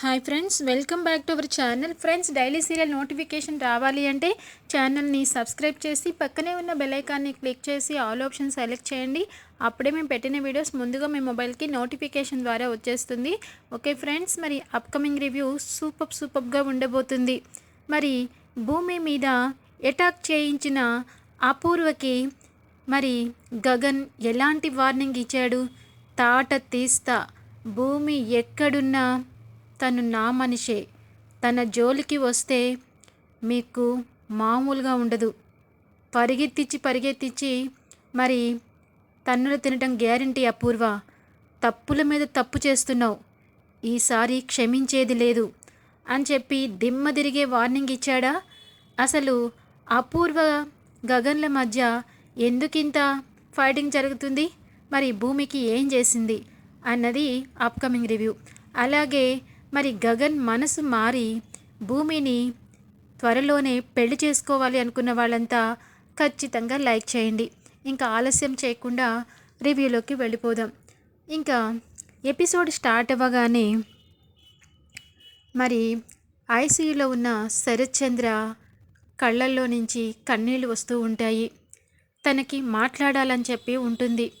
Hi friends welcome back to our channel friends daily serial notification రావాలి అంటే ఛానల్ని subscribe చేసి పక్కనే ఉన్న బెలైకాన్ని క్లిక్ చేసి ఆల్ ఆప్షన్ సెలెక్ట్ చేయండి. అప్పుడే మేము పెట్టిన వీడియోస్ ముందుగా మీ మొబైల్కి నోటిఫికేషన్ ద్వారా వచ్చేస్తుంది. ఓకే ఫ్రెండ్స్ మరి అప్కమింగ్ రివ్యూ సూపర్ సూపర్గా ఉండబోతుంది. మరి భూమి మీద అటాక్ చేయించిన అపూర్వకి మరి గగన్ ఎలాంటి వార్నింగ్ ఇచ్చాడు? తాట తీస్తా. భూమి ఎక్కడున్నా? తను నా మనిషే. తన జోలికి వస్తే మీకు మామూలుగా ఉండదు. పరిగెత్తించి పరిగెత్తించి మరి తన్నులు తినటం గ్యారంటీ అపూర్వ. తప్పుల మీద తప్పు చేస్తున్నావు. ఈసారి క్షమించేది లేదు. అని చెప్పి దిమ్మ తిరిగే వార్నింగ్ ఇచ్చాడా? అసలు అపూర్వ గగన్ల మధ్య ఎందుకింత ఫైటింగ్ జరుగుతుంది? మరి భూమికి ఏం చేసింది? అన్నది అప్కమింగ్ రివ్యూ అలాగే మరి గగన్ మనసు మారి భూమిని త్వరలోనే పెళ్ళి చేసుకోవాలి అనుకున్న వాళ్ళంతా ఖచ్చితంగా లైక్ చేయండి. ఇంకా ఆలస్యం చేయకుండా రివ్యూలోకి వెళ్ళిపోదాం. ఇంకా ఎపిసోడ్ స్టార్ట్ అవ్వగానే మరి ఐసీయూలో ఉన్న శరత్ చంద్ర కళ్ళల్లో నుంచి కన్నీళ్ళు వస్తూ ఉంటాయి. తనకి మాట్లాడాలని చెప్పి ఉంటుంది.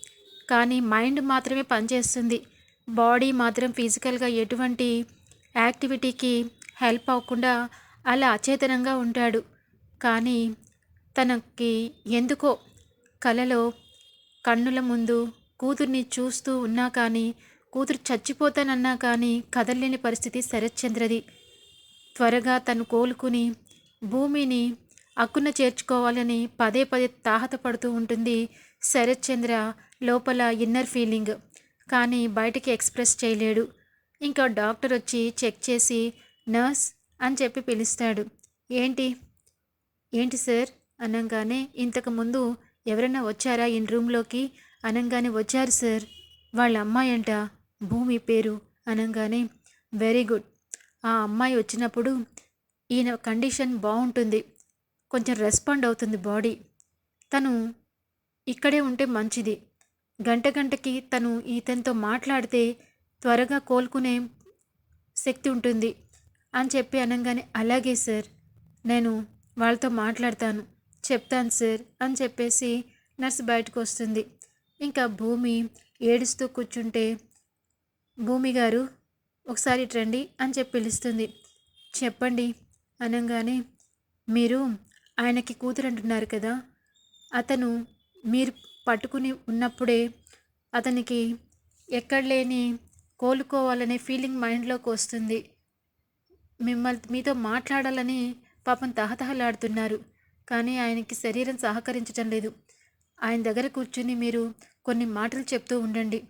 కానీ మైండ్ మాత్రమే పనిచేస్తుంది. బాడీ మాత్రం ఫిజికల్గా ఎటువంటి యాక్టివిటీకి హెల్ప్ అవ్వకుండా అలా అచేతనంగా ఉంటాడు. కానీ తనకి ఎందుకో కలలో కన్నుల ముందు కూతుర్ని చూస్తూ ఉన్నా కానీ కూతురు చచ్చిపోతానన్నా కానీ కదలలేని పరిస్థితి శరత్చంద్రది. త్వరగా తను కోలుకుని భూమిని అక్కున చేర్చుకోవాలని పదే పదే తాహతపడుతూ ఉంటుంది శరత్చంద్ర లోపల ఇన్నర్ ఫీలింగ్. కానీ బయటికి ఎక్స్ప్రెస్ చేయలేడు. ఇంకా డాక్టర్ వచ్చి చెక్ చేసి నర్స్ అని చెప్పి పిలుస్తాడు. ఏంటి? ఏంటి సార్? అనగానే ఇంతకుముందు ఎవరైనా వచ్చారా ఈ రూమ్లోకి? అనగానే వచ్చారు సార్. వాళ్ళ అమ్మాయి అంట భూమి పేరు అనగానే వెరీ గుడ్. ఆ అమ్మాయి వచ్చినప్పుడు ఈయన కండిషన్ బాగుంటుంది. కొంచెం రెస్పాండ్ అవుతుంది బాడీ. తను ఇక్కడే ఉంటే మంచిది. గంట గంటకి తను ఇతనితో మాట్లాడితే త్వరగా కోలుకునే శక్తి ఉంటుంది అని చెప్పి అనగానే అలాగే సార్ నేను వాళ్ళతో మాట్లాడతాను చెప్తాను సార్ అని చెప్పేసి నర్స్ బయటకు వస్తుంది. ఇంకా భూమి ఏడుస్తూ కూర్చుంటే భూమి గారు ఒకసారి రండి అని చెప్పి పిలుస్తుంది. చెప్పండి అనగానే మీరు ఆయనకి కూతురు అంటున్నారు కదా అతను మీరు పట్టుకుని ఉన్నప్పుడే అతనికి ఎక్కడ లేని కోలుకోవాలనే ఫీలింగ్ మైండ్లోకి వస్తుంది. మిమ్మల్ని మీతో మాట్లాడాలని పాపం తహతహలాడుతున్నారు. కానీ ఆయనకి శరీరం సహకరించటం లేదు. ఆయన దగ్గర కూర్చుని మీరు కొన్ని మాటలు చెప్తూ ఉండండి.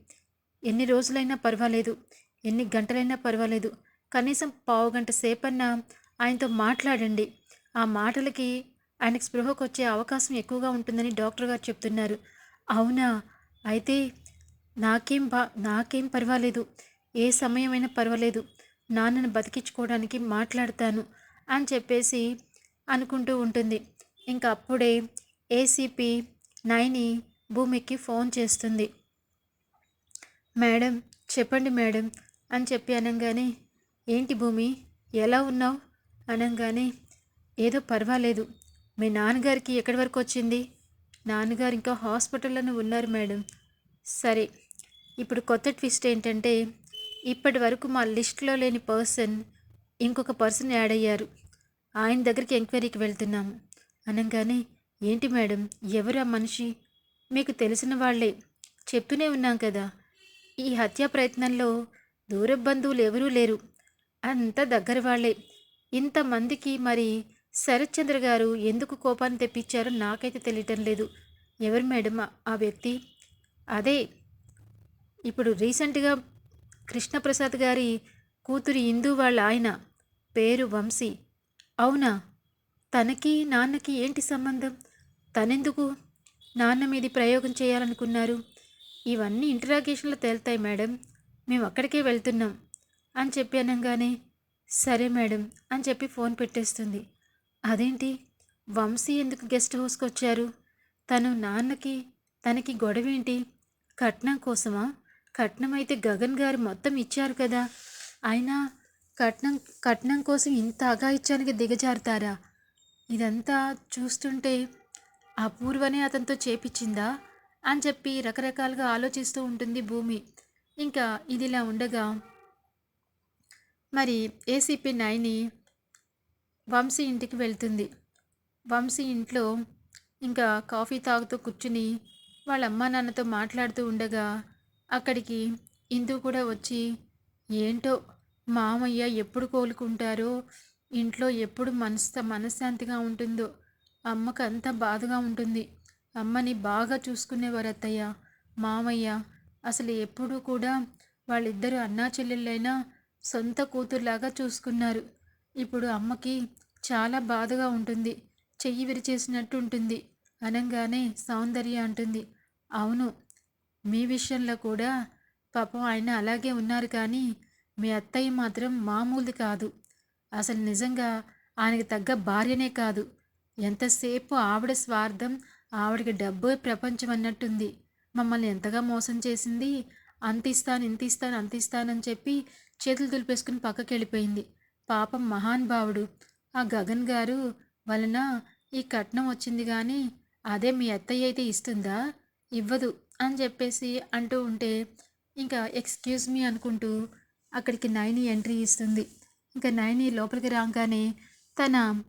ఎన్ని రోజులైనా పర్వాలేదు. ఎన్ని గంటలైనా పర్వాలేదు. కనీసం పావు గంట సేపన్నా ఆయనతో మాట్లాడండి. ఆ మాటలకి ఆయనకు స్పృహకు వచ్చే అవకాశం ఎక్కువగా ఉంటుందని డాక్టర్ గారు చెప్తున్నారు. అవునా? అయితే నాకేం బా నాకేం పర్వాలేదు. ఏ సమయమైనా పర్వాలేదు. నాన్నను బతికించుకోవడానికి మాట్లాడతాను అని చెప్పేసి అనుకుంటూ ఉంటుంది. ఇంకా అప్పుడే ఏసీపీ నైని భూమికి ఫోన్ చేస్తుంది. మేడం చెప్పండి మేడం అని చెప్పి అనగానే ఏంటి భూమి ఎలా ఉన్నావు? అనగానే ఏదో పర్వాలేదు. మీ నాన్నగారికి ఎక్కడి వరకు వచ్చింది? నాన్నగారు ఇంకా హాస్పిటల్లోనే ఉన్నారు మేడం. సరే ఇప్పుడు కొత్త ట్విస్ట్ ఏంటంటే ఇప్పటి వరకు మా లిస్ట్లో లేని పర్సన్ ఇంకొక పర్సన్ యాడ్ అయ్యారు. ఆయన దగ్గరికి ఎంక్వైరీకి వెళ్తున్నాము. అనగానే ఏంటి మేడం ఎవరు ఆ మనిషి? మీకు తెలిసిన వాళ్ళే. చెప్తూనే ఉన్నాం కదా. ఈ హత్యా ప్రయత్నంలో దూర బంధువులు ఎవరూ లేరు. అంత దగ్గర వాళ్ళే. ఇంతమందికి మరి శరత్చంద్ర గారు ఎందుకు కోపాన్ని తెప్పించారో నాకైతే తెలియటం లేదు. ఎవరు మేడం ఆ వ్యక్తి? అదే ఇప్పుడు రీసెంట్గా కృష్ణప్రసాద్ గారి కూతురి ఇందు వాళ్ళ ఆయన పేరు వంశీ. అవునా? తనకి నాన్నకి ఏంటి సంబంధం? తనెందుకు నాన్న మీది ప్రయోగం చేయాలనుకున్నారు? ఇవన్నీ ఇంటరాగేషన్లో తేలుతాయి మేడం. మేము అక్కడికే వెళ్తున్నాం అని చెప్పి అనగానే సరే మేడం అని చెప్పి ఫోన్ పెట్టేస్తుంది. అదేంటి? వంశీ ఎందుకు గెస్ట్ హౌస్కి వచ్చారు? తను నాన్నకి తనకి గొడవేంటి? కట్నం కోసమా? కట్నం అయితే గగన్ గారు మొత్తం ఇచ్చారు కదా. అయినా కట్నం కట్నం కోసం ఇంత అఘాయిత్యానికి దిగజారుతారా? ఇదంతా చూస్తుంటే అపూర్వనే అతనితో చేపించిందా అని చెప్పి రకరకాలుగా ఆలోచిస్తూ ఉంటుంది భూమి. ఇంకా ఇదిలా ఉండగా మరి ఏసీపీ నైని వంశీ ఇంటికి వెళ్తుంది. వంశీ ఇంట్లో ఇంకా కాఫీ తాగుతూ కూర్చుని వాళ్ళ అమ్మా నాన్నతో మాట్లాడుతూ ఉండగా అక్కడికి ఇందు కూడా వచ్చి ఏంటో మామయ్య ఎప్పుడు కోలుకుంటారో ఇంట్లో ఎప్పుడు మనస్త మనశ్శాంతిగా ఉంటుందో అమ్మకు అంత బాధగా ఉంటుంది. అమ్మని బాగా చూసుకునేవారు అత్తయ్య మామయ్య అసలు ఎప్పుడూ కూడా వాళ్ళిద్దరూ అన్నా చెల్లెళ్ళైనా సొంత కూతురులాగా చూసుకున్నారు. ఇప్పుడు అమ్మకి చాలా బాధగా ఉంటుంది. చెయ్యి విరిచేసినట్టు ఉంటుంది. అనగానే సౌందర్య అంటుంది. అవును మీ విషయంలో కూడా పాపం ఆయన అలాగే ఉన్నారు కానీ మీ అత్తయ్య మాత్రం మామూలుది కాదు. అసలు నిజంగా ఆయనకి తగ్గ భార్యనే కాదు. ఎంతసేపు ఆవిడ స్వార్థం ఆవిడకి డబ్బు ప్రపంచం అన్నట్టుంది. మమ్మల్ని ఎంతగా మోసం చేసింది? అంత ఇస్తాను ఇంత ఇస్తాను అంత ఇస్తానని చెప్పి చేతులు దులిపేసుకుని పక్కకి వెళ్ళిపోయింది. పాపం మహానుభావుడు ఆ గగన్ గారు వలన ఈ కట్నం వచ్చింది కానీ అదే మీ అత్తయ్య అయితే ఇస్తుందా? ఇవ్వదు. అని చెప్పేసి అంటూ ఉంటే ఇంకా ఎక్స్క్యూజ్ మీ అనుకుంటూ అక్కడికి నైని ఎంట్రీ ఇస్తుంది. ఇంకా నైని లోపలికి రాగానే తన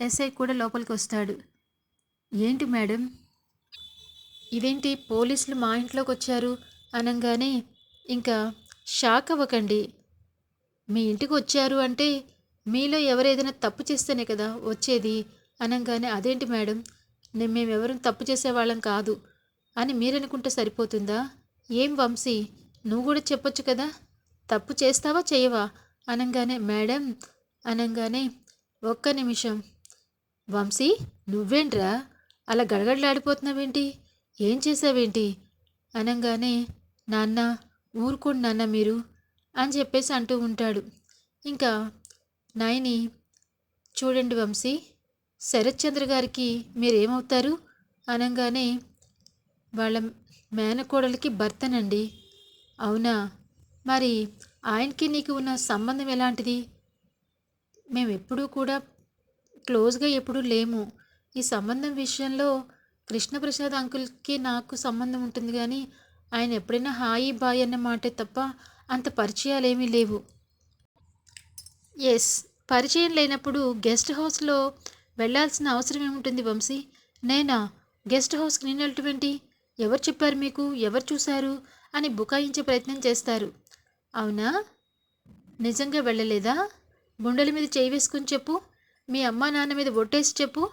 ఎస్ఐ కూడా లోపలికి వస్తాడు. ఏంటి మేడం? ఇదేంటి పోలీసులు మా ఇంట్లోకి వచ్చారు? అనగానే ఇంకా షాక్ అవ్వకండి. మీ ఇంటికి వచ్చారు అంటే మీలో ఎవరేదైనా తప్పు చేస్తేనే కదా వచ్చేది. అనగానే అదేంటి మేడం? నేను మేమెవరూ తప్పు చేసేవాళ్ళం కాదు. అని మీరనుకుంటే సరిపోతుందా? ఏం వంశీ? నువ్వు కూడా చెప్పొచ్చు కదా? తప్పు చేస్తావా చేయవా? అనగానే మేడం అనగానే ఒక్క నిమిషం. వంశీ నువ్వేంట్రా? అలా గడగడలాడిపోతున్నావేంటి? ఏం చేసావేంటి అనగానే నాన్న ఊరుకోండి నాన్న మీరు అని చెప్పేసి అంటూ ఉంటాడు. ఇంకా నాయని చూడండి వంశీ శరత్చంద్ర గారికి మీరేమవుతారు? అనగానే వాళ్ళ మేనకోడలికి భర్తనండి. అవునా? మరి ఆయనకి నీకు ఉన్న సంబంధం ఎలాంటిది? మేము ఎప్పుడూ కూడా క్లోజ్గా ఎప్పుడూ లేము. ఈ సంబంధం విషయంలో కృష్ణప్రసాద్ అంకుల్కి నాకు సంబంధం ఉంటుంది కానీ ఆయన ఎప్పుడైనా హాయి బాయ్ అన్న మాటే తప్ప అంత పరిచయాలు ఏమీ లేవు. ఎస్ పరిచయం లేనప్పుడు గెస్ట్ హౌస్లో వెళ్ళాల్సిన అవసరం ఏముంటుంది వంశీ? నేనా? గెస్ట్ హౌస్కి నేను వెళ్ళటమేంటి ఎవరు చెప్పారు మీకు? ఎవరు చూశారు? అని బుకాయించే ప్రయత్నం చేస్తారు. అవునా? నిజంగా వెళ్ళలేదా? గుండెల మీద చేయి వేసుకుని చెప్పు. మీ అమ్మా నాన్న మీద ఒట్టేసి చెప్పు.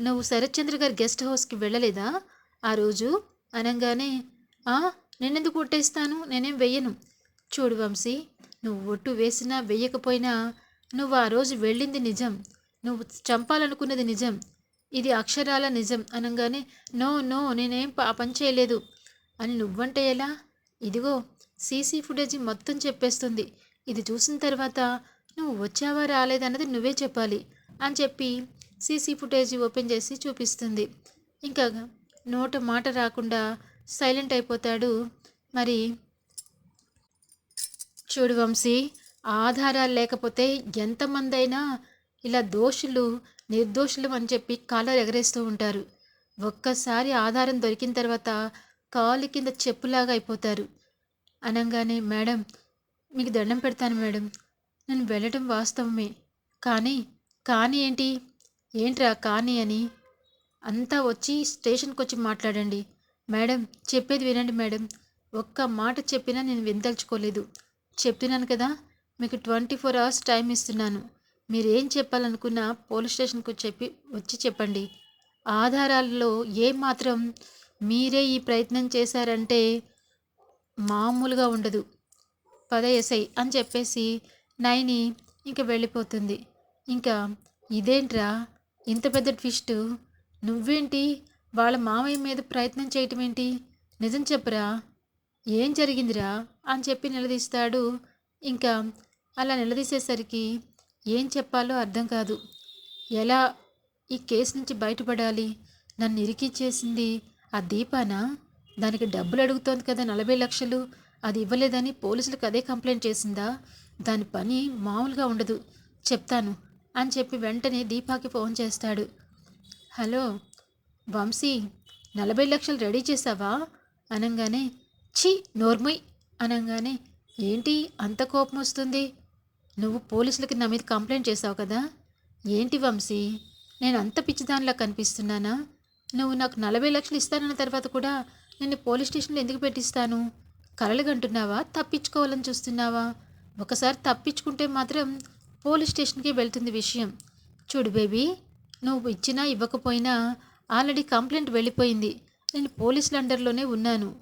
నువ్వు శరత్చంద్ర గారి గెస్ట్ హౌస్కి వెళ్ళలేదా? ఆ రోజు? అనగానే నేనెందుకు ఒట్టేస్తాను? నేనేం వెయ్యను. చూడు వంశీ నువ్వు ఒట్టు వేసినా వెయ్యకపోయినా నువ్వు ఆ రోజు వెళ్ళింది నిజం. నువ్వు చంపాలనుకున్నది నిజం. ఇది అక్షరాల నిజం అనగానే నో నో నేనేం పాపం చేయలేదు. అని నువ్వంటే ఎలా? ఇదిగో సీసీ ఫుటేజ్ మొత్తం చెప్పేస్తుంది. ఇది చూసిన తర్వాత నువ్వు వచ్చావా రాలేదన్నది నువ్వే చెప్పాలి అని చెప్పి సీసీ ఫుటేజీ ఓపెన్ చేసి చూపిస్తుంది. ఇంకా నోట మాట రాకుండా సైలెంట్ అయిపోతాడు. మరి చూడు వంశీ ఆధారాలు లేకపోతే ఎంతమందైనా ఇలా దోషులు నిర్దోషులు అని చెప్పి కాలర్ ఎగరేస్తూ ఉంటారు. ఒక్కసారి ఆధారం దొరికిన తర్వాత కాలు కింద చెప్పులాగా అయిపోతారు. అనగానే మేడం మీకు దండం పెడతాను మేడం. నేను వెళ్ళటం వాస్తవమే. కానీ కానీ ఏంటి? ఏంట్రా కానీ అని అంతా వచ్చి స్టేషన్కి వచ్చి మాట్లాడండి. మేడం చెప్పేది వినండి మేడం. ఒక్క మాట చెప్పినా నేను వింతల్చుకోలేదు చెప్తున్నాను కదా మీకు ట్వంటీ ఫోర్ అవర్స్ టైం ఇస్తున్నాను. మీరు ఏం చెప్పాలనుకున్నా పోలీస్ స్టేషన్కు చెప్పి వచ్చి చెప్పండి. ఆధారాల్లో ఏమాత్రం మీరే ఈ ప్రయత్నం చేశారంటే మామూలుగా ఉండదు. పద ఎస్ఐ అని చెప్పేసి నైని ఇంక వెళ్ళిపోతుంది. ఇంకా ఇదేంట్రా ఇంత పెద్ద ట్విస్ట్? నువ్వేంటి? వాళ్ళ మామయ్య మీద ప్రయత్నం చేయటం ఏంటి నిజం చెప్పరా? ఏం జరిగిందిరా? అని చెప్పి నిలదీస్తాడు. ఇంకా అలా నిలదీసేసరికి ఏం చెప్పాలో అర్థం కాదు. ఎలా ఈ కేసు నుంచి బయటపడాలి? నన్ను ఇరికిచ్చేసింది ఆ దీపానా? దానికి డబ్బులు అడుగుతోంది కదా నలభై లక్షలు. అది ఇవ్వలేదని పోలీసులకు అదే కంప్లైంట్ చేసిందా? దాని పని మామూలుగా ఉండదు. చెప్తాను అని చెప్పి వెంటనే దీపాకి ఫోన్ చేస్తాడు. హలో వంశీ నలభై లక్షలు రెడీ చేసావా? అనగానే ఛీ నోర్మయ్ అనగానే ఏంటి అంత కోపం వస్తుంది? నువ్వు పోలీసులకి నా మీద కంప్లైంట్ చేసావు కదా? ఏంటి వంశీ? నేను అంత పిచ్చిదానిలా కనిపిస్తున్నానా? నువ్వు నాకు నలభై లక్షలు ఇస్తానన్న తర్వాత కూడా నిన్ను పోలీస్ స్టేషన్లో ఎందుకు పెట్టిస్తాను? కలలుగంటున్నావా తప్పించుకోవాలని చూస్తున్నావా? ఒకసారి తప్పించుకుంటే మాత్రం పోలీస్ స్టేషన్కి వెళ్తుంది విషయం. చూడు బేబీ నువ్వు ఇచ్చినా ఇవ్వకపోయినా ఆల్రెడీ కంప్లైంట్ వెళ్ళిపోయింది. నేను పోలీసుల అండర్లోనే ఉన్నాను.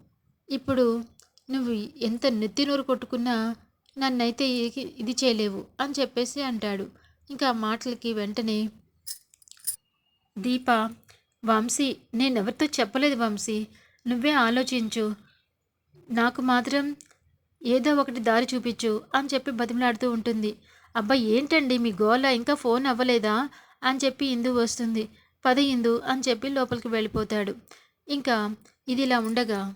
ఇప్పుడు నువ్వు ఎంత నెత్తి నోరు కొట్టుకున్నా నన్నైతే ఇది- ఇది చేయలేవు అని చెప్పేసి అంటాడు. ఇంకా మాటలకి వెంటనే దీప వంశీ నేనెవరితో చెప్పలేదు వంశీ. నువ్వే ఆలోచించు. నాకు మాత్రం ఏదో ఒకటి దారి చూపించు అని చెప్పి బతిమలాడుతూ ఉంటుంది. అబ్బా ఏంటండి? మీ గోల ఇంకా ఫోన్ అవ్వలేదా? అని చెప్పి ఇందు వస్తుంది. పద ఇందు అని చెప్పి లోపలికి వెళ్ళిపోతాడు. ఇంకా ఇది ఇలా ఉండగా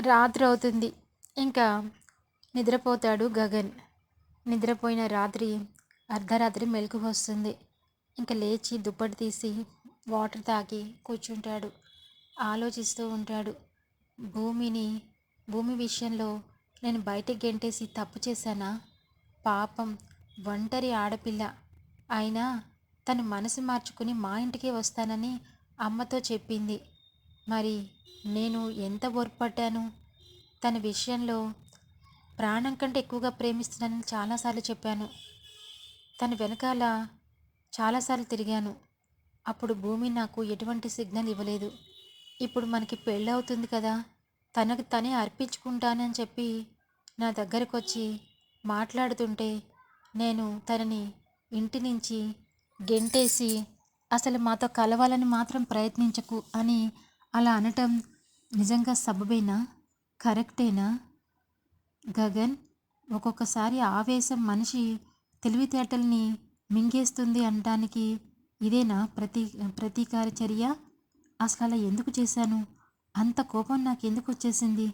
రాత్రి అవుతుంది. ఇంకా నిద్రపోతాడు గగన్. నిద్రపోయిన రాత్రి అర్ధరాత్రి మెలకు వస్తుంది. ఇంకా లేచి దుప్పటి తీసి వాటర్ తాగి కూర్చుంటాడు. ఆలోచిస్తూ ఉంటాడు. భూమిని భూమి విషయంలో నేను బయటకు గెంటేసి తప్పు చేశానా? పాపం ఒంటరి ఆడపిల్ల. అయినా తను మనసు మార్చుకుని మా ఇంటికే వస్తానని అమ్మతో చెప్పింది. మరి నేను ఎంత ఓర్పడ్డాను తన విషయంలో ప్రాణం కంటే ఎక్కువగా ప్రేమిస్తున్నానని చాలాసార్లు చెప్పాను. తన వెనకాల చాలాసార్లు తిరిగాను. అప్పుడు భూమి నాకు ఎటువంటి సిగ్నల్ ఇవ్వలేదు. ఇప్పుడు మనకి పెళ్ళి అవుతుంది కదా తనకు తనే అర్పించుకుంటానని చెప్పి నా దగ్గరకు వచ్చి మాట్లాడుతుంటే నేను తనని ఇంటి నుంచి గెంటేసి అసలు మాతో కలవాలని మాత్రం ప్రయత్నించకు అని అలా అనటం నిజంగా సబబేనా? కరెక్టేనా? గగన్ ఒక్కొక్కసారి ఆవేశం మనిషి తెలివితేటల్ని మింగేస్తుంది అనటానికి ఇదేనా ప్రతీ ప్రతీకార చర్య? అసలు అలా ఎందుకు చేశాను? అంత కోపం నాకు ఎందుకు వచ్చేసింది?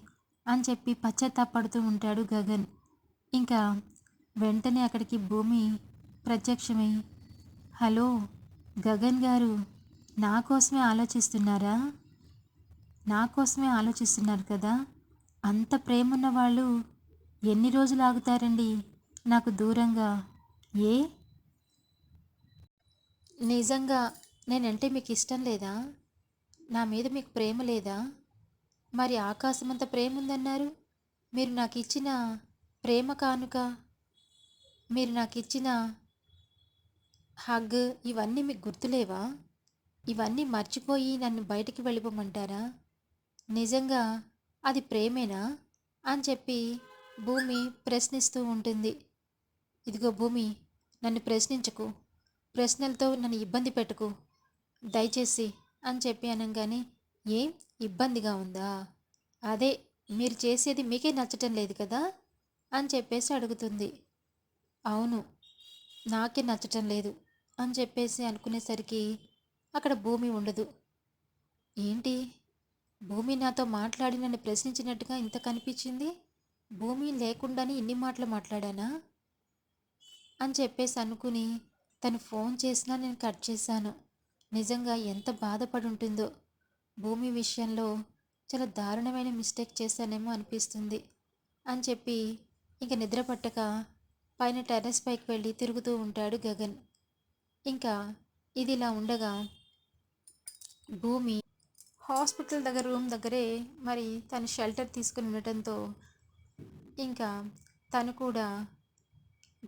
అని చెప్పి పశ్చాత్తాపడుతూ ఉంటాడు గగన్. ఇంకా వెంటనే అక్కడికి భూమి ప్రత్యక్షమై హలో గగన్ గారు నా కోసమే ఆలోచిస్తున్నారా? నా కోసమే ఆలోచిస్తున్నారు కదా? అంత ప్రేమ ఉన్న వాళ్ళు ఎన్ని రోజులు ఆగుతారండి? నాకు దూరంగా. ఏ? నిజంగా నేనంటే మీకు ఇష్టం లేదా? నా మీద మీకు ప్రేమ లేదా? మరి ఆకాశమంత ప్రేమ ఉందన్నారు మీరు నాకు ఇచ్చిన ప్రేమ కానుక మీరు నాకు ఇచ్చిన హగ్ ఇవన్నీ మీకు గుర్తులేవా? ఇవన్నీ మర్చిపోయి నన్ను బయటికి వెళ్ళిపోమంటారా? నిజంగా అది ప్రేమేనా? అని చెప్పి భూమి ప్రశ్నిస్తూ ఉంటుంది. ఇదిగో భూమి నన్ను ప్రశ్నించకు. ప్రశ్నలతో నన్ను ఇబ్బంది పెట్టుకు. దయచేసి అని చెప్పి అనగానే ఏం? ఇబ్బందిగా ఉందా? అదే మీరు చేసేది మీకే నచ్చటం లేదు కదా? అని చెప్పేసి అడుగుతుంది. అవును నాకే నచ్చటం లేదు అని చెప్పేసి అనుకునేసరికి అక్కడ భూమి ఉండదు. ఏంటి? భూమి నాతో మాట్లాడి నన్ను ప్రశ్నించినట్టుగా ఇంత కనిపించింది? భూమి లేకుండానే ఇన్ని మాటలు మాట్లాడానా? అని చెప్పేసి అనుకుని తను ఫోన్ చేసినా నేను కట్ చేశాను. నిజంగా ఎంత బాధపడి ఉంటుందో భూమి విషయంలో చాలా దారుణమైన మిస్టేక్ చేశానేమో అనిపిస్తుంది అని చెప్పి ఇంక నిద్ర పట్టక పైన టెర్రస్ పైకి వెళ్ళి తిరుగుతూ ఉంటాడు గగన్. ఇంకా ఇది ఇలా ఉండగా భూమి హాస్పిటల్ దగ్గర రూమ్ దగ్గరే మరి తను షెల్టర్ తీసుకుని ఉండటంతో ఇంకా తను కూడా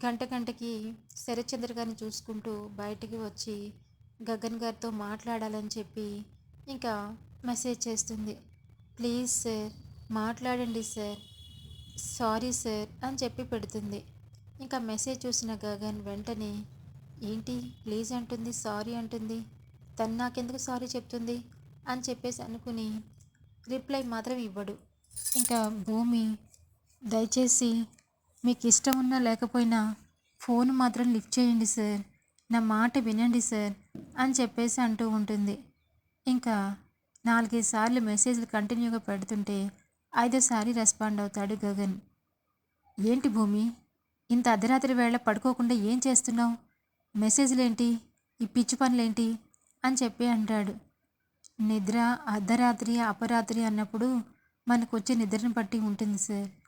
గంట గంటకి శరత్చంద్ర గారిని చూసుకుంటూ బయటికి వచ్చి గగన్ గారితో మాట్లాడాలని చెప్పి ఇంకా మెసేజ్ చేస్తుంది. ప్లీజ్ సార్ మాట్లాడండి సార్. సారీ సార్ అని చెప్పి పెడుతుంది. ఇంకా మెసేజ్ చూసిన గగన్ వెంటనే ఏంటి ప్లీజ్ అంటుంది సారీ అంటుంది. తను నాకెందుకు సారీ చెప్తుంది? అని చెప్పేసి అనుకుని రిప్లై మాత్రం ఇవ్వడు. ఇంకా భూమి దయచేసి మీకు ఇష్టం ఉన్నా లేకపోయినా ఫోన్ మాత్రం లిఫ్ట్ చేయండి సార్. నా మాట వినండి సార్ అని చెప్పేసి అంటూ ఉంటుంది. ఇంకా నాలుగైదు సార్లు మెసేజ్లు కంటిన్యూగా పెడుతుంటే ఐదోసారి రెస్పాండ్ అవుతాడు గగన్. ఏంటి భూమి? ఇంత అర్ధరాత్రి వేళ పడుకోకుండా ఏం చేస్తున్నావు? మెసేజ్లేంటి? ఈ పిచ్చి పనులేంటి? అని చెప్పి అంటాడు. నిద్ర అర్ధరాత్రి అపరాత్రి అన్నప్పుడు మనకు వచ్చే నిద్రను బట్టి ఉంటుంది సార్.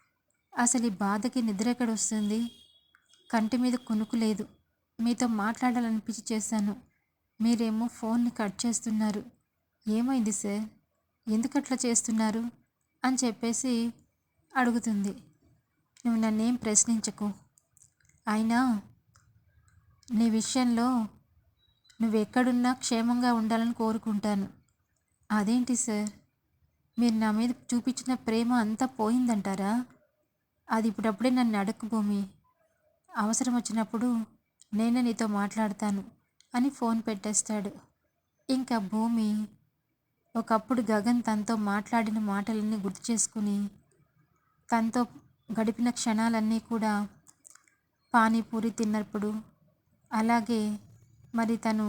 అసలు ఈ బాధకి నిద్ర ఎక్కడ వస్తుంది కంటి మీద కునుకు లేదు. మీతో మాట్లాడాలనిపించి చేశాను. మీరేమో ఫోన్ని కట్ చేస్తున్నారు. ఏమైంది సార్? ఎందుకు అట్లా చేస్తున్నారు? అని చెప్పేసి అడుగుతుంది. నువ్వు నన్నేం ప్రశ్నించకు. అయినా నీ విషయంలో నువ్వు ఎక్కడున్నా క్షేమంగా ఉండాలని కోరుకుంటాను. అదేంటి సార్? మీరు నా మీద చూపించిన ప్రేమ అంతా పోయిందంటారా? అది ఇప్పుడప్పుడే నన్ను అడక్కు భూమి. అవసరం వచ్చినప్పుడు నేనే నీతో మాట్లాడతాను అని ఫోన్ పెట్టేస్తాడు. ఇంకా భూమి ఒకప్పుడు గగన్ తనతో మాట్లాడిన మాటలన్నీ గుర్తు చేసుకుని తనతో గడిపిన క్షణాలన్నీ కూడా పానీపూరి తిన్నప్పుడు అలాగే మరి తను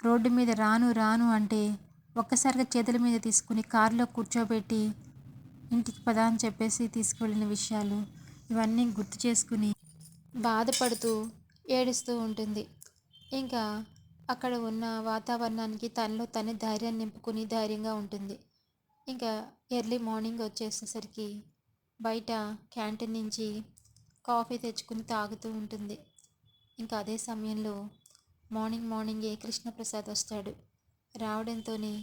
రోడ్డు మీద రాను రాను అంటే ఒక్కసారిగా చేతుల మీద తీసుకుని కారులో కూర్చోబెట్టి ఇంటికి పద అని చెప్పేసి తీసుకువెళ్ళిన విషయాలు ఇవన్నీ గుర్తు చేసుకుని బాధపడుతూ ఏడుస్తూ ఉంటుంది. ఇంకా అక్కడ ఉన్న వాతావరణానికి తనలో తనే ధైర్యాన్ని నింపుకుని ధైర్యంగా ఉంటుంది. ఇంకా ఎర్లీ మార్నింగ్ వచ్చేసేసరికి బయట క్యాంటీన్ నుంచి కాఫీ తెచ్చుకుని తాగుతూ ఉంటుంది. ఇంకా అదే సమయంలో మార్నింగ్ మార్నింగే కృష్ణప్రసాద్ వస్తాడు. రావడంతోనే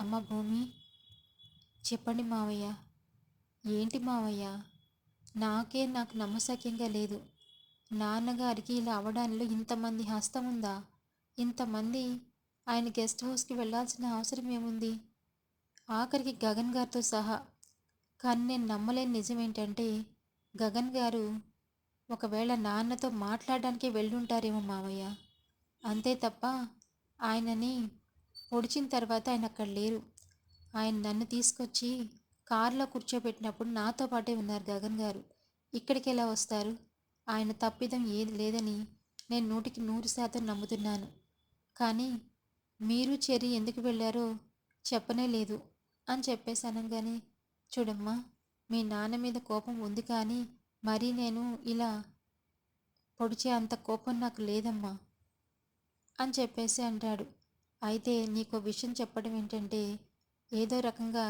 అమ్మ భూమి చెప్పండి మావయ్య ఏంటి మావయ్య? నాకే నాకు నమ్మశక్యంగా లేదు. నాన్నగారికి ఇలా అవడంలో ఇంతమంది హస్తం ఉందా? ఇంతమంది ఆయన గెస్ట్ హౌస్కి వెళ్ళాల్సిన అవసరం ఏముంది? ఆఖరికి గగన్ గారితో సహా కానీ నేను నమ్మలేని నిజం ఏంటంటే గగన్ గారు ఒకవేళ నాన్నతో మాట్లాడడానికి వెళ్ళుంటారేమో మావయ్య. అంతే తప్ప ఆయనని పొడిచిన తర్వాత ఆయన అక్కడ లేరు. ఆయన నన్ను తీసుకొచ్చి కారులో కూర్చోబెట్టినప్పుడు నాతో పాటే ఉన్నారు గగన్ గారు. ఇక్కడికి ఎలా వస్తారు? ఆయన తప్పిదం ఏది లేదని నేను నూటికి నూరు శాతం నమ్ముతున్నాను. కానీ మీరు చెరి ఎందుకు వెళ్ళారో చెప్పనే లేదు అని చెప్పేశాను కానీ చూడమ్మా మీ నాన్న మీద కోపం ఉంది కానీ మరీ నేను ఇలా పొడిచే అంత కోపం నాకు లేదమ్మా అని చెప్పేసి అంటాడు. అయితే నీకు విషయం చెప్పడం ఏంటంటే ఏదో రకంగా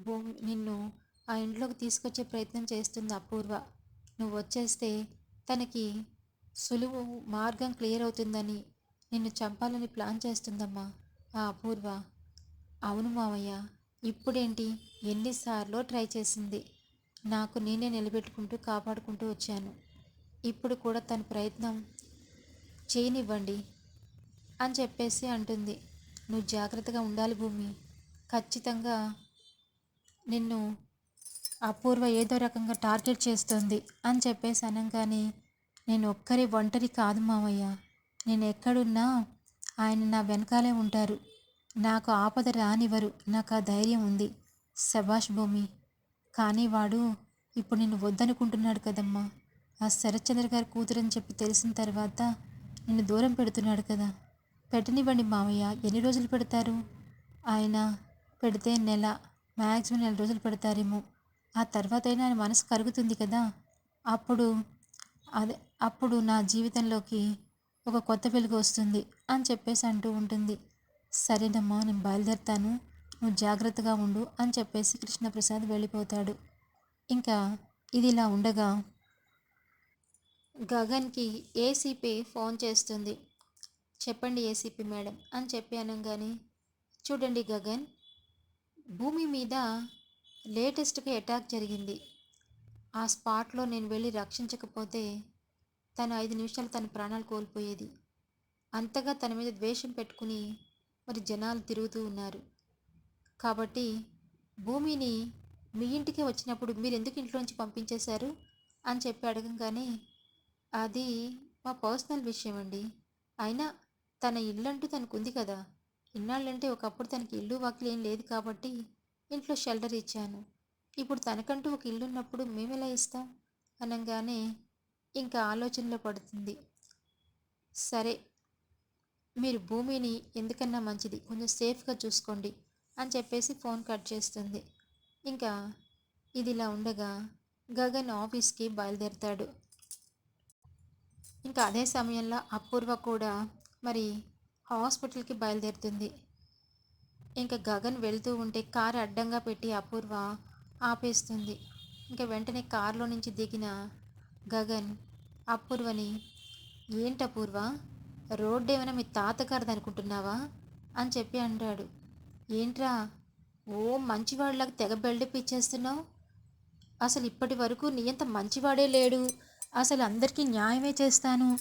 భూమి నిన్ను ఆ ఇంట్లోకి తీసుకొచ్చే ప్రయత్నం చేస్తుంది అపూర్వ. నువ్వు వచ్చేస్తే తనకి సులువు మార్గం క్లియర్ అవుతుందని నిన్ను చంపాలని ప్లాన్ చేస్తుందమ్మా. ఆ అపూర్వ. అవును మావయ్య ఇప్పుడేంటి? ఎన్నిసార్లు ట్రై చేసింది. నాకు నేనే నిలబెట్టుకుంటూ కాపాడుకుంటూ వచ్చాను. ఇప్పుడు కూడా తన ప్రయత్నం చేయనివ్వండి అని చెప్పేసి అంటుంది. నువ్వు జాగ్రత్తగా ఉండాలి భూమి. ఖచ్చితంగా నిన్ను అపూర్వ ఏదో రకంగా టార్గెట్ చేస్తుంది అని చెప్పేసి అనగానే నేను ఒక్కరి ఒంటరి కాదు మామయ్య నేను ఎక్కడున్నా ఆయన నా వెనకాలే ఉంటారు. నాకు ఆపద రానివ్వరు. నాకు ఆ ధైర్యం ఉంది. శభాష్ భూమి కానీ వాడు ఇప్పుడు నిన్ను వద్దనుకుంటున్నాడు కదమ్మా. ఆ శరత్చంద్ర గారి కూతురని చెప్పి తెలిసిన తర్వాత నిన్ను దూరం పెడుతున్నాడు కదా. పెట్టనివ్వండి మామయ్య ఎన్ని రోజులు పెడతారు? ఆయన పెడితే నెల. మ్యాక్సిమం నెల రోజులు పెడతారేమో. ఆ తర్వాత అయినా ఆయన మనసు కరుగుతుంది కదా. అప్పుడు అదే అప్పుడు నా జీవితంలోకి ఒక కొత్త వెలుగు వస్తుంది అని చెప్పేసి అంటూ ఉంటుంది. సరేనమ్మా నేను బయలుదేరుతాను. నువ్వు జాగ్రత్తగా ఉండు అని చెప్పేసి కృష్ణప్రసాద్ వెళ్ళిపోతాడు. ఇంకా ఇది ఇలా ఉండగా గగన్కి ఏసీపీ ఫోన్ చేస్తుంది. చెప్పండి ఏసీపీ మేడం అని చెప్పి అనగానే చూడండి గగన్ భూమి మీద లేటెస్ట్గా అటాక్ జరిగింది. ఆ స్పాట్లో నేను వెళ్ళి రక్షించకపోతే తను ఐదు నిమిషాలు తన ప్రాణాలు కోల్పోయేది. అంతగా తన మీద ద్వేషం పెట్టుకుని మరి జనాలు తిరుగుతూ ఉన్నారు. కాబట్టి భూమిని మీ ఇంటికి వచ్చినప్పుడు మీరు ఎందుకు ఇంట్లోంచి పంపించేశారు? అని చెప్పి అడగంగానే అది మా పర్సనల్ విషయం అండి అయినా తన ఇల్లు అంటూ కదా. ఇన్నాళ్ళంటే ఒకప్పుడు తనకి ఇల్లు వాకిలి ఏం లేదు కాబట్టి ఇంట్లో షెల్టర్ ఇచ్చాను. ఇప్పుడు తనకంటూ ఒక ఇల్లు ఉన్నప్పుడు మేము ఇస్తాం? అనగానే ఇంకా ఆలోచనలో పడుతుంది. సరే మీరు భూమిని ఎందుకన్నా మంచిది? కొంచెం సేఫ్గా చూసుకోండి అని చెప్పేసి ఫోన్ కట్ చేస్తుంది. ఇంకా ఇది ఇలా ఉండగా గగన్ ఆఫీస్కి బయలుదేరుతాడు. ఇంకా అదే సమయంలో అపూర్వ కూడా మరి హాస్పిటల్కి బయలుదేరుతుంది. ఇంకా గగన్ వెళ్తూ ఉంటే కారు అడ్డంగా పెట్టి అపూర్వ ఆపేస్తుంది. ఇంకా వెంటనే కారులో నుంచి దిగిన గగన్ అపూర్వని ఏంటి అపూర్వ? రోడ్డు ఏమైనా మీ తాతగారిది అనుకుంటున్నావా? అని చెప్పి అంటాడు. ఏంట్రా? ఓ మంచివాడిలాగా తెగ బెల్డప్ ఇచ్చేస్తున్నావు? అసలు ఇప్పటి వరకు నీ అంత మంచివాడే లేడు. అసలు అందరికీ న్యాయమే చేస్తాను.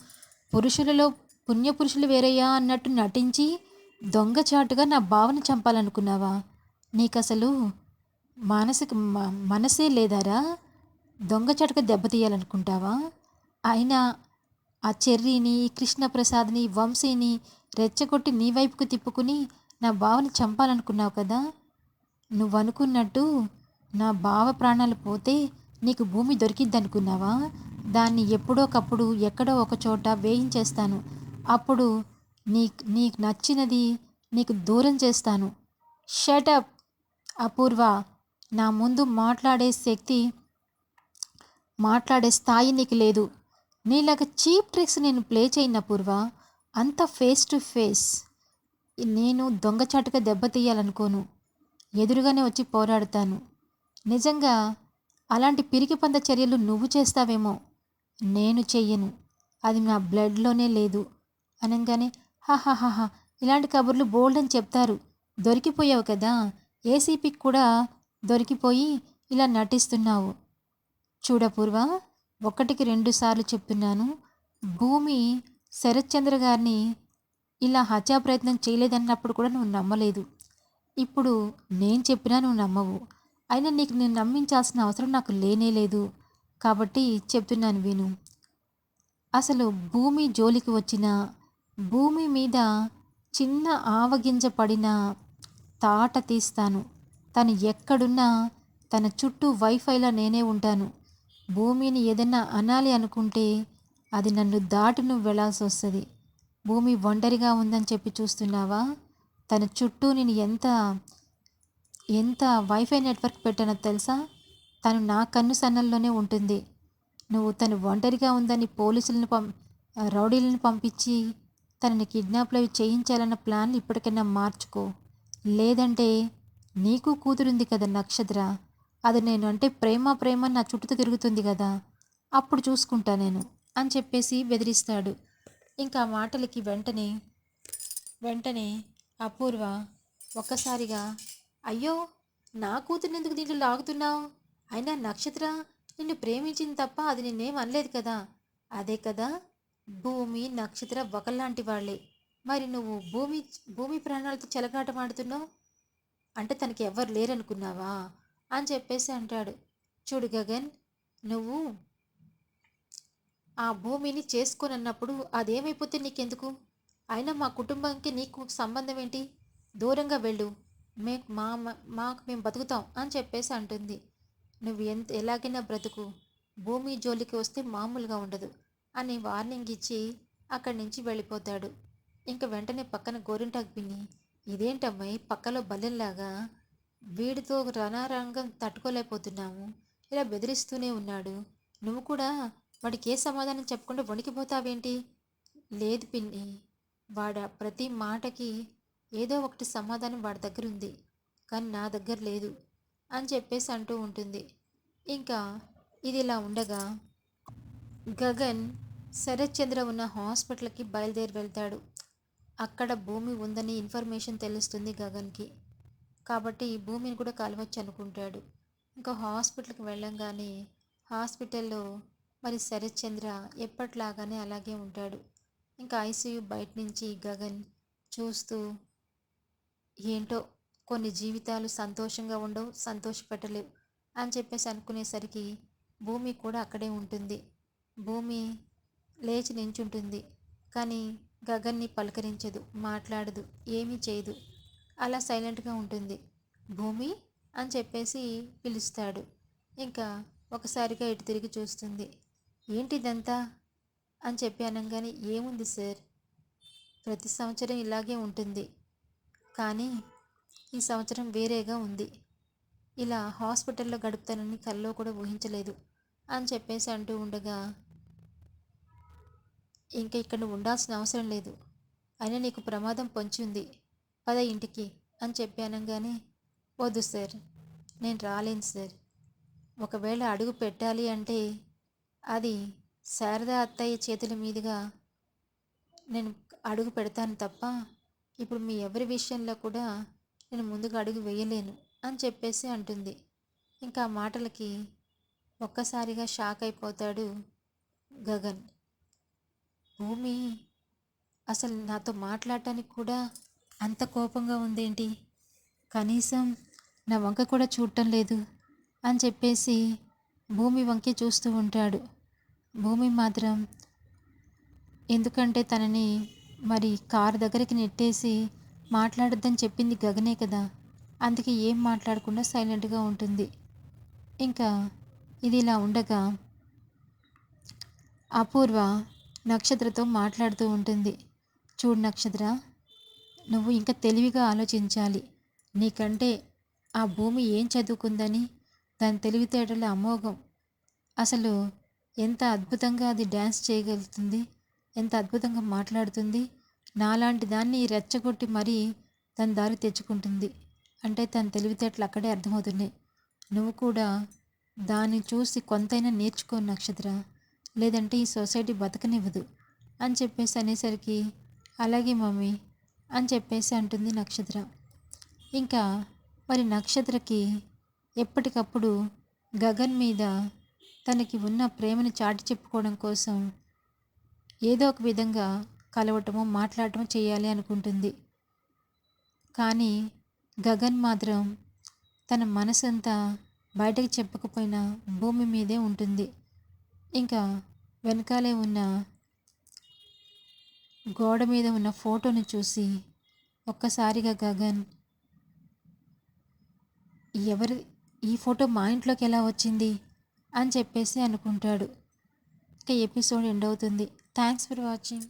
పురుషులలో పుణ్యపురుషులు వేరయ్యా అన్నట్టు నటించి దొంగచాటుగా నా భావన చంపాలనుకున్నావా? నీకసలు మానసిక మ- మనసే లేదారా? దొంగచాటుగా దెబ్బతీయాలనుకుంటావా అయినా ఆ చెర్రీని కృష్ణప్రసాద్ని వంశీని రెచ్చగొట్టి నీ వైపుకు తిప్పుకుని నా బావని చంపాలనుకున్నావు కదా? నువ్వు అనుకున్నట్టు నా బావ ప్రాణాలు పోతే నీకు భూమి దొరికిద్దనుకున్నావా? దాన్ని ఎప్పుడోకప్పుడు ఎక్కడో ఒక చోట వేయించేస్తాను. అప్పుడు నీ నీకు నచ్చినది నీకు దూరం చేస్తాను. Shut up Apoorva. నా ముందు మాట్లాడే శక్తి మాట్లాడే స్థాయి నీకు లేదు. నీలాగా చీప్ ట్రిక్స్ నేను ప్లే చేయను అపూర్వ. అంత ఫేస్ టు ఫేస్. నేను దొంగచాటుగా దెబ్బతీయాలనుకోను ఎదురుగానే వచ్చి పోరాడతాను. నిజంగా అలాంటి పిరికి పంద చర్యలు నువ్వు చేస్తావేమో? నేను చెయ్యను. అది నా బ్లడ్లోనే లేదు. అనగానే హాహాహాహా ఇలాంటి కబుర్లు బోల్డ్ అని చెప్తారు. దొరికిపోయావు కదా ఏసీపీకి కూడా దొరికిపోయి ఇలా నటిస్తున్నావు. చూడపూర్వ ఒకటికి రెండు సార్లు చెప్తున్నాను. భూమి శరత్చంద్ర గారిని ఇలా హత్యా ప్రయత్నం చేయలేదన్నప్పుడు కూడా నువ్వు నమ్మలేదు. ఇప్పుడు నేను చెప్పినా నువ్వు నమ్మవు. అయినా నీకు నేను నమ్మించాల్సిన అవసరం నాకు లేనే లేదు. కాబట్టి చెప్తున్నాను విను. అసలు భూమి జోలికి వచ్చిన భూమి మీద చిన్న ఆవగింజ పడిన తాట తీస్తాను. తను ఎక్కడున్నా తన చుట్టూ వైఫైలా నేనే ఉంటాను. భూమిని ఏదైనా అనాలి అనుకుంటే అది నన్ను దాటి నువ్వు వెళ్ళాల్సి వస్తుంది భూమి ఒంటరిగా ఉందని చెప్పి చూస్తున్నావా? తన చుట్టూ నేను ఎంత ఎంత వైఫై నెట్వర్క్ పెట్టానో తెలుసా? తను నా కన్ను సన్నల్లోనే ఉంటుంది. నువ్వు తను ఒంటరిగా ఉందని పోలీసులను పం రౌడీలను పంపించి తనని కిడ్నాప్లో అవి చేయించాలన్న ప్లాన్ ఇప్పటికైనా మార్చుకో. లేదంటే నీకు కూతురుంది కదా నక్షత్ర. అది నేను అంటే ప్రేమ ప్రేమ నా చుట్టూ తిరుగుతుంది కదా. అప్పుడు చూసుకుంటా నేను అని చెప్పేసి బెదిరిస్తాడు. ఇంకా మాటలకి వెంటనే వెంటనే అపూర్వ ఒక్కసారిగా అయ్యో నా కూతుర్ని ఎందుకు దీంట్లో లాగుతున్నావు? అయినా నక్షత్ర నిన్ను ప్రేమించింది తప్ప అది నిన్నేం అనలేదు కదా. అదే కదా భూమి నక్షత్ర ఒకలాంటి వాళ్ళే. మరి నువ్వు భూమి భూమి ప్రాణాలతో చెలగాటమాడుతున్నావు అంటే తనకి ఎవ్వరు లేరనుకున్నావా? అని చెప్పేసి అంటాడు. చూడు గగన్ నువ్వు ఆ భూమిని చేసుకోనన్నప్పుడు అదేమైపోతే నీకెందుకు? అయినా మా కుటుంబానికి నీకు సంబంధం ఏంటి దూరంగా వెళ్ళు. మే మా- మాకు మేము బతుకుతాం అని చెప్పేసి అంటుంది. నువ్వు ఎంత ఎలాగైనా బ్రతుకు. భూమి జోలికి వస్తే మామూలుగా ఉండదు. అని వార్నింగ్ ఇచ్చి అక్కడి నుంచి వెళ్ళిపోతాడు. ఇంక వెంటనే పక్కన గోరింటాకు పిన్ని ఇదేంటమ్మాయి? పక్కలో బల్లెంలాగా వీడితో రణారంగం తట్టుకోలేకపోతున్నాము ఇలా బెదిరిస్తూనే ఉన్నాడు. నువ్వు కూడా వాడికి ఏ సమాధానం చెప్పకుండా వణికిపోతావేంటి? లేదు పిన్ని. వాడ ప్రతి మాటకి ఏదో ఒకటి సమాధానం వాడి దగ్గర ఉంది కానీ నా దగ్గర లేదు. అని చెప్పేసి అంటూ ఉంటుంది. ఇంకా ఇది ఇలా ఉండగా గగన్ శరత్చంద్ర ఉన్న హాస్పిటల్కి బయలుదేరి వెళ్తాడు. అక్కడ భూమి ఉందని ఇన్ఫర్మేషన్ తెలుస్తుంది గగన్కి. కాబట్టి ఈ భూమిని కూడా కలవచ్చు అనుకుంటాడు. ఇంకా హాస్పిటల్కి వెళ్ళంగానే హాస్పిటల్లో మరి శరత్చంద్ర ఎప్పట్లాగానే అలాగే ఉంటాడు. ఇంకా ఐసీయూ బయట నుంచి గగన్ చూస్తూ ఏంటో కొన్ని జీవితాలు సంతోషంగా ఉండవు సంతోషపెట్టలేవు అని చెప్పేసి అనుకునేసరికి భూమి కూడా అక్కడే ఉంటుంది. భూమి లేచి నించుంటుంది కానీ గగన్ని పలకరించదు మాట్లాడదు ఏమీ చేయదు. అలా సైలెంట్గా ఉంటుంది. భూమి అని చెప్పేసి పిలుస్తాడు. ఇంకా ఒకసారిగా ఇటు తిరిగి చూస్తుంది. ఏంటిదంతా? అని చెప్పి అనగానే ఏముంది సార్? ప్రతి సంవత్సరం ఇలాగే ఉంటుంది. కానీ ఈ సంవత్సరం వేరేగా ఉంది. ఇలా హాస్పిటల్లో గడుపుతానని కల్లో కూడా ఊహించలేదు. అని చెప్పేసి అంటూ ఉండగా ఇంకా ఇక్కడ నువ్వు ఉండాల్సిన అవసరం లేదు. అయినా నీకు ప్రమాదం పొంచి ఉంది. పద ఇంటికి అని చెప్పి అనగానే వద్దు సార్ నేను రాలేను సార్. ఒకవేళ అడుగు పెట్టాలి అంటే అది శారదా అత్తయ్య చేతుల మీదుగా నేను అడుగు పెడతాను తప్ప ఇప్పుడు మీ ఎవరి విషయంలో కూడా నేను ముందుగా అడుగు వేయలేను అని చెప్పేసి అంటుంది. ఇంకా ఆ మాటలకి ఒక్కసారిగా షాక్ అయిపోతాడు గగన్. భూమి అసలు నాతో మాట్లాడటానికి కూడా అంత కోపంగా ఉందేంటి? కనీసం నా వంక కూడా చూడటం లేదు అని చెప్పేసి భూమి వంకే చూస్తూ ఉంటాడు. భూమి మాత్రం ఎందుకంటే తనని మరి కారు దగ్గరికి నెట్టేసి మాట్లాడొద్దని చెప్పింది గగనే కదా అందుకే ఏం మాట్లాడకుండా సైలెంట్గా ఉంటుంది. ఇంకా ఇది ఇలా ఉండగా అపూర్వ నక్షత్రతో మాట్లాడుతూ ఉంటుంది. చూడు నక్షత్ర నువ్వు ఇంకా తెలివిగా ఆలోచించాలి. నీకంటే ఆ భూమి ఏం చదువుకుందని? దాని తెలివితేటల అమోఘం. అసలు ఎంత అద్భుతంగా అది డ్యాన్స్ చేయగలుగుతుంది? ఎంత అద్భుతంగా మాట్లాడుతుంది? నాలాంటి దాన్ని రెచ్చగొట్టి మరీ తన దారి తెచ్చుకుంటుంది. అంటే తన తెలివితేటలు అక్కడే అర్థమవుతున్నాయి. నువ్వు కూడా దాన్ని చూసి కొంతైనా నేర్చుకో నక్షత్ర లేదంటే ఈ సొసైటీ బతకనివ్వదు అని చెప్పేసి అనేసరికి అలాగే మమ్మీ అని చెప్పేసి అంటుంది నక్షత్ర. ఇంకా మరి నక్షత్రకి ఎప్పటికప్పుడు గగన్ మీద తనకి ఉన్న ప్రేమను చాటి చెప్పుకోవడం కోసం ఏదో ఒక విధంగా కలవటమో మాట్లాడటమో చేయాలి అనుకుంటుంది. కానీ గగన్ మాత్రం తన మనసంతా బయటకు చెప్పకపోయినా భూమి మీదే ఉంటుంది. ఇంకా వెనకాలే ఉన్న గోడ మీద ఉన్న ఫోటోని చూసి ఒక్కసారిగా గగన్ ఎవరి ఈ ఫోటో మా ఇంట్లోకి ఎలా వచ్చింది? అని చెప్పేసి అనుకుంటాడు. ఇక ఎపిసోడ్ ఎండ్ అవుతుంది. Thanks for watching